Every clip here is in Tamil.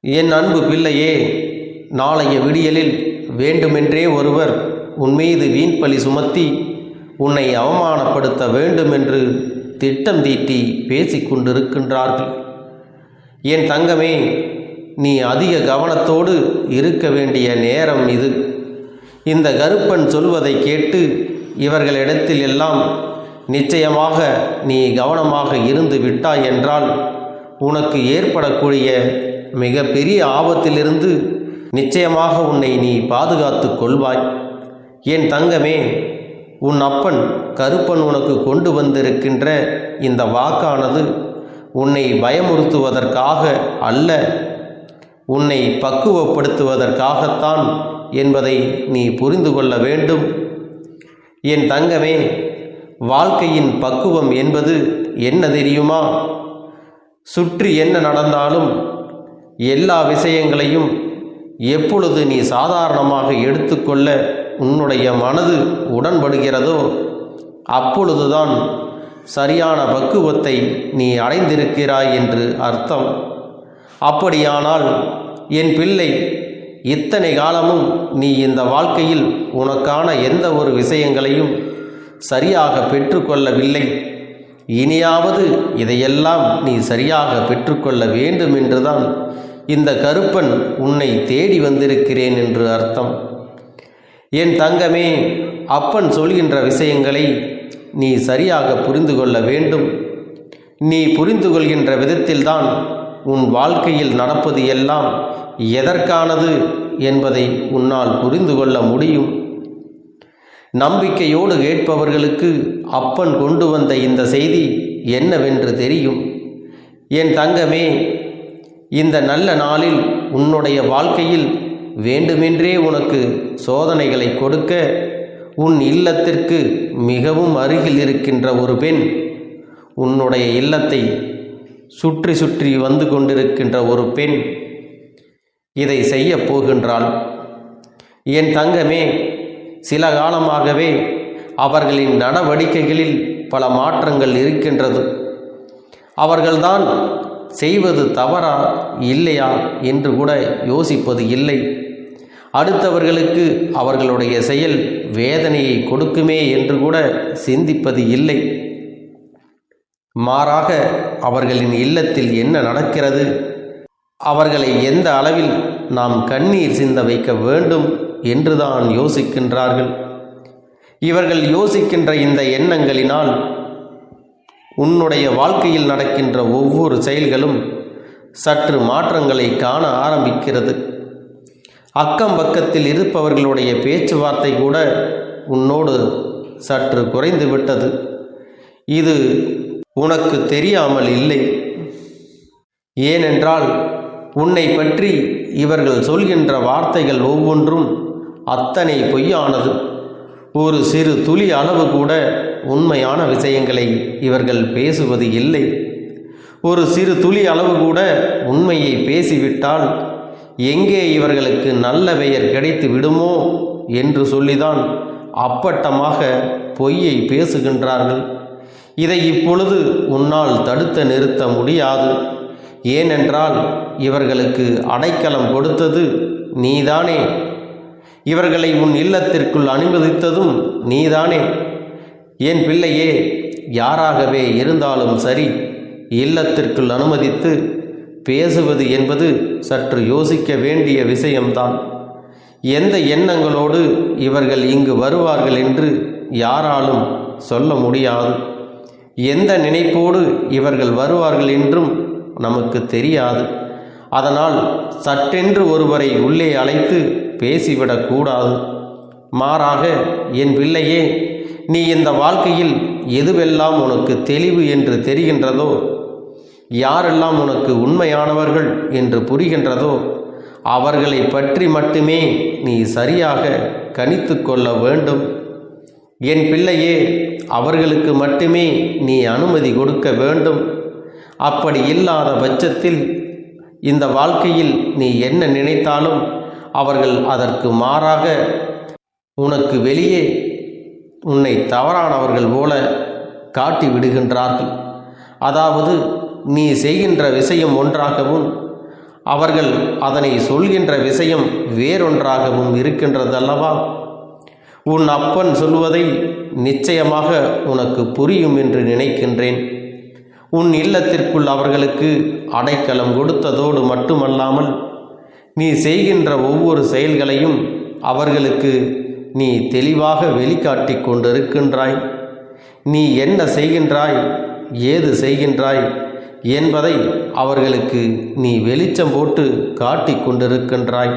என் அன்பு பிள்ளையே நாளைய விடியலில் வேண்டுமென்றே ஒருவர் உன் மீது வீண்பழி சுமத்தி உன்னை அவமானப்படுத்த வேண்டுமென்று திட்டம் தீட்டி பேசிக் கொண்டிருக்கின்றார்கள். என் தங்கமே நீ அதிக கவனத்தோடு இருக்க வேண்டிய நேரம் இது. இந்த கருப்பன் சொல்வதை கேட்டு இவர்களிடத்தில் எல்லாம் நிச்சயமாக நீ கவனமாக இருந்து விட்டாய் என்றால் உனக்கு ஏற்படக்கூடிய மிக பெரிய ஆபத்திலிருந்து நிச்சயமாக உன்னை நீ பாதுகாத்து கொள்வாய். என் தங்கமே உன் அப்பன் கருப்பன் உனக்கு கொண்டு வந்திருக்கின்ற இந்த வாக்கானது உன்னை பயமுறுத்துவதற்காக அல்ல உன்னை பக்குவப்படுத்துவதற்காகத்தான் என்பதை நீ புரிந்து கொள்ள வேண்டும். என் தங்கமே வாழ்க்கையின் பக்குவம் என்பது என்ன தெரியுமா? சுற்றி என்ன நடந்தாலும் எல்லா விஷயங்களையும் எப்பொழுது நீ சாதாரணமாக எடுத்துக்கொள்ள உன்னுடைய மனது உடன்படுகிறதோ அப்பொழுதுதான் சரியான பக்குவத்தை நீ அடைந்திருக்கிறாய் என்று அர்த்தம். அப்படியானால் என் பிள்ளை இத்தனை காலமும் நீ இந்த வாழ்க்கையில் உனக்கான எந்த ஒரு விஷயங்களையும் சரியாக பெற்றுக்கொள்ளவில்லை. இனியாவது இதையெல்லாம் நீ சரியாக பெற்றுக்கொள்ள வேண்டும் என்றுதான் இந்த கருப்பன் உன்னை தேடி வந்திருக்கிறேன் என்று அர்த்தம். என் தங்கமே அப்பன் சொல்கின்ற விஷயங்களை நீ சரியாக புரிந்து கொள்ள வேண்டும். நீ புரிந்து கொள்கின்ற விதத்தில்தான் உன் வாழ்க்கையில் நடப்பது எல்லாம் எதற்கானது என்பதை உன்னால் புரிந்து கொள்ள முடியும். நம்பிக்கையோடு கேட்பவர்களுக்கு அப்பன் கொண்டு வந்த இந்த செய்தி என்னவென்று தெரியும். என் தங்கமே இந்த நல்ல நாளில் உன்னுடைய வாழ்க்கையில் வேண்டுமென்றே உனக்கு சோதனைகளை கொடுக்க உன் இல்லத்திற்கு மிகவும் அருகில் இருக்கின்ற ஒரு பெண் உன்னுடைய இல்லத்தை சுற்றி சுற்றி வந்து கொண்டிருக்கின்ற ஒரு பெண் இதை செய்ய போகின்றாள். என் தங்கமே சில காலமாகவே அவர்களின் நடவடிக்கைகளில் பல மாற்றங்கள் இருக்கின்றது. அவர்கள்தான் செய்வது தவறா இல்லையா என்று கூட யோசிப்பது இல்லை. அடுத்தவர்களுக்கு அவர்களுடைய செயல் வேதனையை கொடுக்குமே என்று கூட சிந்திப்பது இல்லை. மாறாக அவர்களின் இல்லத்தில் என்ன நடக்கிறது? அவர்களை எந்த அளவில் நாம் கண்ணீர் சிந்த வைக்க வேண்டும் என்றுதான் யோசிக்கின்றார்கள். இவர்கள் யோசிக்கின்ற இந்த எண்ணங்களினால் உன்னுடைய வாழ்க்கையில் நடக்கின்ற ஒவ்வொரு செயல்களும் சற்று மாற்றங்களை காண ஆரம்பிக்கிறது. அக்கம் பக்கத்தில் இருப்பவர்களுடைய பேச்சுவார்த்தை கூட உன்னோடு சற்று குறைந்து விட்டது. இது உனக்கு தெரியாமல் இல்லை. ஏனென்றால் உன்னை பற்றி இவர்கள் சொல்கின்ற வார்த்தைகள் ஒவ்வொன்றும் அத்தனை பொய்யானது. ஒரு சிறு துளி அளவு கூட உண்மையான விஷயங்களை இவர்கள் பேசுவது இல்லை. ஒரு சிறு துளி அளவு கூட உண்மையை பேசிவிட்டால் எங்கே இவர்களுக்கு நல்ல பெயர் கிடைத்து விடுமோ என்று சொல்லிதான் அப்பட்டமாக பொய்யை பேசுகின்றார்கள். இதை இப்பொழுது உன்னால் தடுத்து நிறுத்த முடியாது. ஏனென்றால் இவர்களுக்கு அடைக்கலம் கொடுத்தது நீதானே. இவர்களை உன் இல்லத்திற்குள் அனுமதித்ததும் நீதானே. என் பிள்ளையே யாராகவே இருந்தாலும் சரி இல்லத்திற்குள் அனுமதித்து பேசுவது என்பது சற்று யோசிக்க வேண்டிய விஷயம்தான். எந்த எண்ணங்களோடு இவர்கள் இங்கு வருவார்கள் என்று யாராலும் சொல்ல முடியாது. எந்த நினைப்போடு இவர்கள் வருவார்கள் என்றும் நமக்கு தெரியாது. அதனால் சட்டென்று ஒருவரை உள்ளே அழைத்து பேசிவிடக்கூடாது. மாறாக என் பிள்ளையே நீ இந்த வாழ்க்கையில் எதுவெல்லாம் உனக்கு தெளிவு என்று தெரிகின்றதோ யாரெல்லாம் உனக்கு உண்மையானவர்கள் என்று புரிகின்றதோ அவர்களை பற்றி மட்டுமே நீ சரியாக கணித்து கொள்ள வேண்டும். என் பிள்ளையே அவர்களுக்கு மட்டுமே நீ அனுமதி கொடுக்க வேண்டும். அப்படி இல்லாத பட்சத்தில் இந்த வாழ்க்கையில் நீ என்ன நினைத்தாலும் அவர்கள் அதற்கு மாறாக உனக்கு வெளியே உன்னை தவறானவர்கள் போல காட்டி விடுகின்றார்கள். அதாவது நீ செய்கின்ற விஷயம் ஒன்றாகவும் அவர்கள் அதனை சொல்கின்ற விஷயம் வேறொன்றாகவும் இருக்கின்றதல்லவா? உன் அப்பன் சொல்வதை நிச்சயமாக உனக்கு புரியும் என்று நினைக்கின்றேன். உன் இல்லத்திற்குள் அவர்களுக்கு அடைக்கலம் கொடுத்ததோடு மட்டுமல்லாமல் நீ செய்கின்ற ஒவ்வொரு செயல்களையும் அவர்களுக்கு நீ தெளிவாக வெளிக்காட்டி கொண்டிருக்கின்றாய். நீ என்ன செய்கின்றாய் ஏது செய்கின்றாய் என்பதை அவர்களுக்கு நீ வெளிச்சம் போட்டு காட்டிக் கொண்டிருக்கின்றாய்.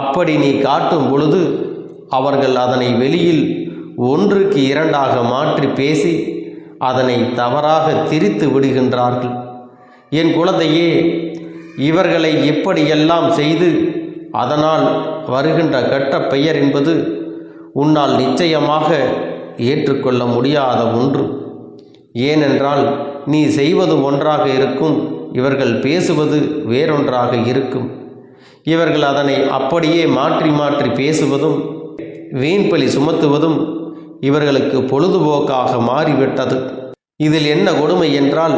அப்படி நீ காட்டும் பொழுது அவர்கள் அதனை வெளியில் ஒன்றுக்கு இரண்டாக மாற்றி பேசி அதனை தவறாக திரித்து விடுகின்றார்கள். என் குழந்தையே இவர்களை இப்படியெல்லாம் செய்து அதனால் வருகின்ற கெட்ட பெயர் என்பது உன்னால் நிச்சயமாக ஏற்றுக்கொள்ள முடியாத ஒன்று. ஏனென்றால் நீ செய்வது ஒன்றாக இருக்கும் இவர்கள் பேசுவது வேறொன்றாக இருக்கும். இவர்கள் அதனை அப்படியே மாற்றி மாற்றி பேசுவதும் வீண்பலி சுமத்துவதும் இவர்களுக்கு பொழுதுபோக்காக மாறிவிட்டது. இதில் என்ன கொடுமை என்றால்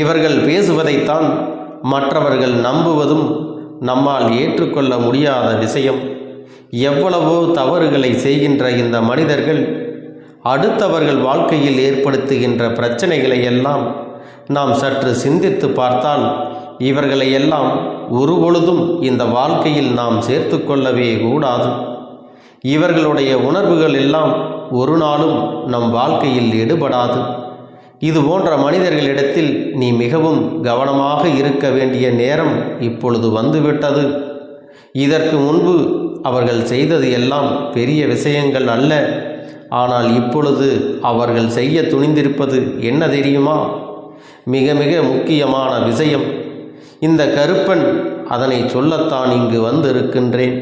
இவர்கள் பேசுவதைத்தான் மற்றவர்கள் நம்புவதும் நம்மால் ஏற்றுக்கொள்ள முடியாத விஷயம். எவ்வளவோ தவறுகளை செய்கின்ற இந்த மனிதர்கள் அடுத்தவர்கள் வாழ்க்கையில் ஏற்படுத்துகின்ற பிரச்சனைகளை எல்லாம் நாம் சற்று சிந்தித்து பார்த்தால் இவர்களை எல்லாம் ஒரு பொழுதும் இந்த வாழ்க்கையில் நாம் சேர்த்து கொள்ளவே கூடாது. இவர்களுடைய உணர்வுகள் எல்லாம் ஒரு நாளும் நம் வாழ்க்கையில் எடுபடாது. இது போன்ற மனிதர்களிடத்தில் நீ மிகவும் கவனமாக இருக்க வேண்டிய நேரம் இப்பொழுது வந்துவிட்டது. இதற்கு முன்பு அவர்கள் செய்தது எல்லாம் பெரிய விஷயங்கள் அல்ல. ஆனால் இப்பொழுது அவர்கள் செய்ய துணிந்திருப்பது என்ன தெரியுமா? மிக மிக முக்கியமான விஷயம். இந்த கருப்பன் அதனை சொல்லத்தான் இங்கு வந்திருக்கின்றேன்.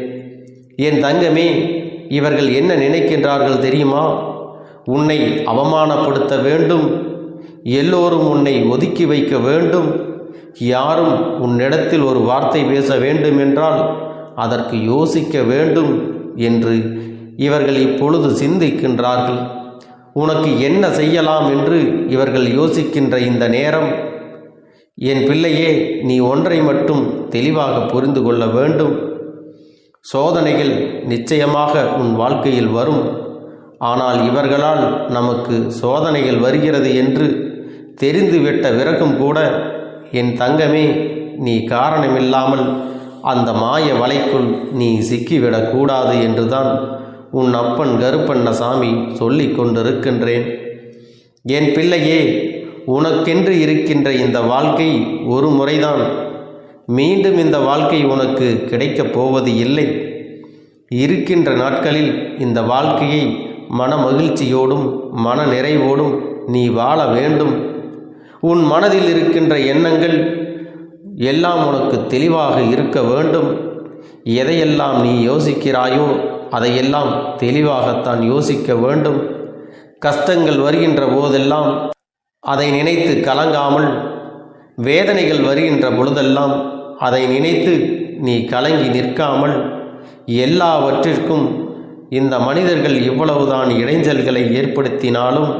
என் தங்கமே இவர்கள் என்ன நினைக்கின்றார்கள் தெரியுமா? உன்னை அவமானப்படுத்த வேண்டும். எல்லோரும் உன்னை ஒதுக்கி வைக்க வேண்டும். யாரும் உன்னிடத்தில் ஒரு வார்த்தை பேச வேண்டும் என்றால் அதற்கு யோசிக்க வேண்டும் என்று இவர்கள் இப்பொழுது சிந்திக்கின்றார்கள். உனக்கு என்ன செய்யலாம் என்று இவர்கள் யோசிக்கின்ற இந்த நேரம்? என் பிள்ளையே நீ ஒன்றை மட்டும் தெளிவாக புரிந்து கொள்ள வேண்டும். சோதனைகள் நிச்சயமாக உன் வாழ்க்கையில் வரும். ஆனால் இவர்களால் நமக்கு சோதனைகள் வருகிறது என்று தெரிந்துவிட்ட விறகும் கூட என் தங்கமே நீ காரணமில்லாமல் அந்த மாய வலைக்குள் நீ சிக்கிவிடக்கூடாது என்றுதான் உன் அப்பன் கருப்பண்ணசாமி சொல்லி கொண்டிருக்கின்றேன். என் பிள்ளையே உனக்கென்று இருக்கின்ற இந்த வாழ்க்கை ஒரு முறைதான். மீண்டும் இந்த வாழ்க்கை உனக்கு கிடைக்கப் போவது இல்லை. இருக்கின்ற நாட்களில் இந்த வாழ்க்கையை மன மகிழ்ச்சியோடும் மன நிறைவோடும் நீ வாழ வேண்டும். உன் மனதில் இருக்கின்ற எண்ணங்கள் எல்லாம் உனக்கு தெளிவாக இருக்க வேண்டும். எதையெல்லாம் நீ யோசிக்கிறாயோ அதையெல்லாம் தெளிவாகத்தான் யோசிக்க வேண்டும். கஷ்டங்கள் வருகின்ற போதெல்லாம் அதை நினைத்து கலங்காமல் வேதனைகள் வருகின்ற பொழுதெல்லாம் அதை நினைத்து நீ கலங்கி நிற்காமல் எல்லாவற்றிற்கும் இந்த மனிதர்கள் இவ்வளவுதான் இடைஞ்சல்களை ஏற்படுத்தினாலும்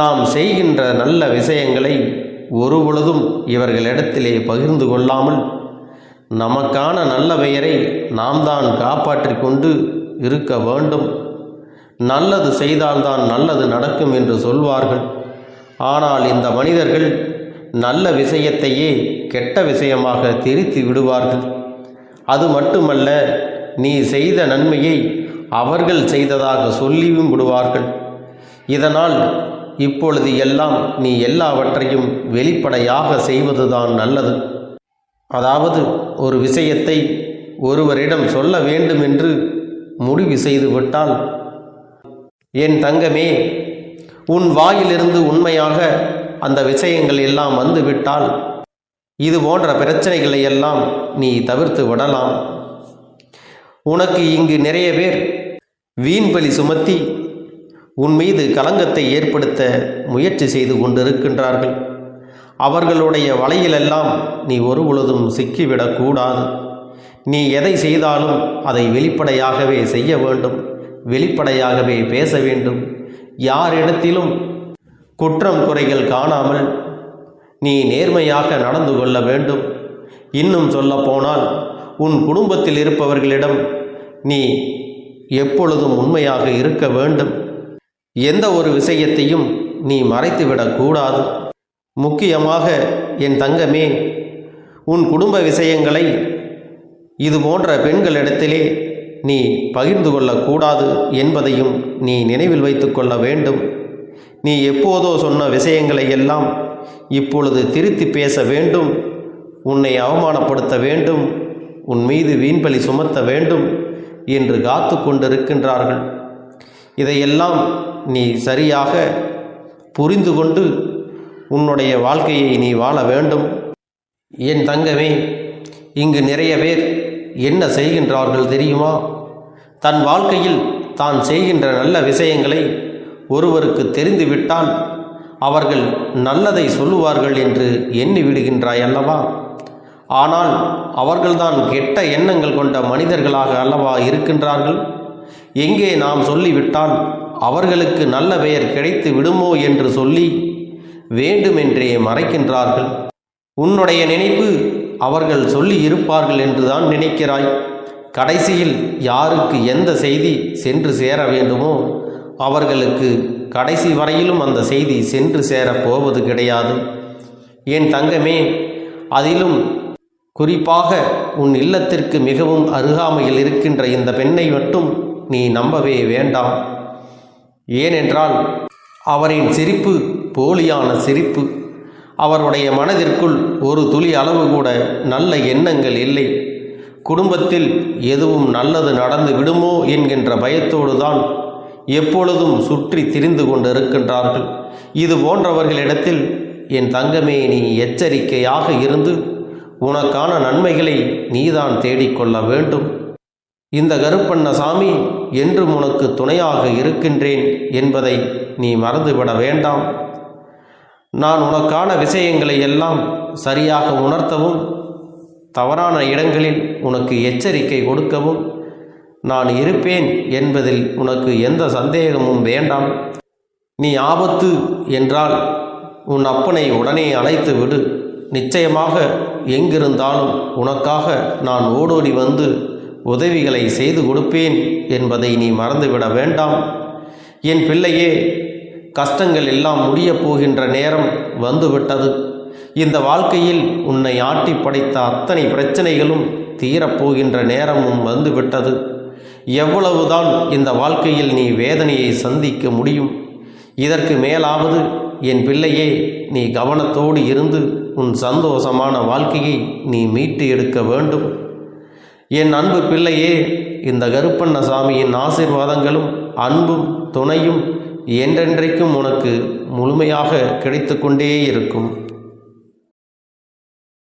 நாம் செய்கின்ற நல்ல விஷயங்களை ஒரு பொழுதும் இவர்களிடத்திலே பகிர்ந்து கொள்ளாமல் நமக்கான நல்ல பெயரை நாம் தான் காப்பாற்றி கொண்டு இருக்க வேண்டும். நல்லது செய்தால்தான் நல்லது நடக்கும் என்று சொல்வார்கள். ஆனால் இந்த மனிதர்கள் நல்ல விஷயத்தையே கெட்ட விஷயமாக திரித்து விடுவார்கள். அது மட்டுமல்ல நீ செய்த நன்மையை அவர்கள் செய்ததாக சொல்லியும் விடுவார்கள். இதனால் இப்பொழுது எல்லாம் நீ எல்லாவற்றையும் வெளிப்படையாக செய்வதுதான் நல்லது. அதாவது ஒரு விஷயத்தை ஒருவரிடம் சொல்ல வேண்டும் என்று முடிவு செய்து விட்டால் என் தங்கமே உன் வாயிலிருந்து உண்மையாக அந்த விஷயங்கள் எல்லாம் வந்துவிட்டால் இது போன்ற பிரச்சனைகளை எல்லாம் நீ தவிர்த்து விடலாம். உனக்கு இங்கு நிறைய பேர் வீண்பலி சுமத்தி உன் மீது கலங்கத்தை ஏற்படுத்த முயற்சி செய்து கொண்டிருக்கின்றார்கள். அவர்களுடைய வலையிலெல்லாம் நீ ஒரு பொழுதும் சிக்கிவிடக்கூடாது நீ எதை செய்தாலும் அதை வெளிப்படையாகவே செய்ய வேண்டும் வெளிப்படையாகவே பேச வேண்டும். யாரிடத்திலும் குற்றம் குறைகள் காணாமல் நீ நேர்மையாக நடந்து கொள்ள வேண்டும். இன்னும் சொல்லப்போனால் உன் குடும்பத்தில் இருப்பவர்களிடம் நீ எப்பொழுதும் உண்மையாக இருக்க வேண்டும். எந்த ஒரு விஷயத்தையும் நீ மறைத்துவிடக்கூடாது. முக்கியமாக என் தங்கமே உன் குடும்ப விஷயங்களை இது போன்ற பெண்களிடத்திலே நீ பகிர்ந்து கொள்ளக்கூடாது என்பதையும் நீ நினைவில் வைத்து கொள்ள வேண்டும். நீ எப்போதோ சொன்ன விஷயங்களை எல்லாம் இப்பொழுது திருத்தி பேச வேண்டும். உன்னை அவமானப்படுத்த வேண்டும். உன் மீது வீண்பலி சுமத்த வேண்டும். என்று காத்து கொண்டிருக்கின்றார்கள். இதையெல்லாம் நீ சரியாக புரிந்து கொண்டு உன்னுடைய வாழ்க்கையை நீ வாழ வேண்டும். என் தங்கமே இங்கு நிறைய பேர் என்ன செய்கின்றார்கள் தெரியுமா? தன் வாழ்க்கையில் தான் செய்கின்ற நல்ல விஷயங்களை ஒருவருக்கு தெரிந்துவிட்டால் அவர்கள் நல்லதை சொல்லுவார்கள் என்று எண்ணி விடுகின்றாய் அல்லவா? ஆனால் அவர்கள்தான் கெட்ட எண்ணங்கள் கொண்ட மனிதர்களாக அல்லவா இருக்கின்றார்கள்? எங்கே நாம் சொல்லிவிட்டால் அவர்களுக்கு நல்ல பெயர் கிடைத்து விடுமோ என்று சொல்லி வேண்டுமென்றே மறைக்கின்றார்கள். உன்னுடைய நினைப்பு அவர்கள் சொல்லி இருப்பார்கள் என்றுதான் நினைக்கிறாய். கடைசியில் யாருக்கு எந்த செய்தி சென்று சேர வேண்டுமோ அவர்களுக்கு கடைசி வரையிலும் அந்த செய்தி சென்று சேரப் போவது கிடையாது. என் தங்கமே அதிலும் குறிப்பாக உன் இல்லத்திற்கு மிகவும் அருகாமையில் இருக்கின்ற இந்த பெண்ணை மட்டும் நீ நம்பவே வேண்டாம். ஏனென்றால் அவரின் சிரிப்பு போலியான சிரிப்பு. அவருடைய மனதிற்குள் ஒரு துளி அளவு கூட நல்ல எண்ணங்கள் இல்லை. குடும்பத்தில் எதுவும் நல்லது நடந்து விடுமோ என்கின்ற பயத்தோடு தான் எப்பொழுதும் சுற்றி திரிந்து கொண்டிருக்கின்றார்கள். இது போன்றவர்களிடத்தில் என் தங்கமே நீ எச்சரிக்கையாக இருந்து உனக்கான நன்மைகளை நீதான் தேடிக்கொள்ள வேண்டும். இந்த கருப்பண்ணசாமி என்றும் உனக்கு துணையாக இருக்கின்றேன் என்பதை நீ மறந்துவிட வேண்டாம். நான் உனக்கான விஷயங்களை எல்லாம் சரியாக உணர்த்தவும் தவறான இடங்களில் உனக்கு எச்சரிக்கை கொடுக்கவும் நான் இருப்பேன் என்பதில் உனக்கு எந்த சந்தேகமும் வேண்டாம். நீ ஆபத்து என்றால் உன் அப்பனை உடனே அழைத்து விடு நிச்சயமாக எங்கிருந்தாலும் உனக்காக நான் ஓடோடி வந்து உதவிகளை செய்து கொடுப்பேன் என்பதை நீ மறந்துவிட வேண்டாம். என் பிள்ளையே கஷ்டங்கள் எல்லாம் முடியப் போகின்ற நேரம் வந்துவிட்டது. இந்த வாழ்க்கையில் உன்னை ஆட்டி படைத்த அத்தனை பிரச்சனைகளும் தீரப்போகின்ற நேரமும் வந்துவிட்டது. எவ்வளவுதான் இந்த வாழ்க்கையில் நீ வேதனையை சந்திக்க முடியும். இதற்கு மேலாவது என் பிள்ளையே நீ கவனத்தோடு இருந்து உன் சந்தோஷமான வாழ்க்கையை நீ மீட்டு எடுக்க வேண்டும். என் அன்பு பிள்ளையே இந்த கருப்பண்ண சாமியின் ஆசிர்வாதங்களும் அன்பும் துணையும் என்றென்றைக்கும் உனக்கு முழுமையாக கிடைத்து கொண்டே இருக்கும்.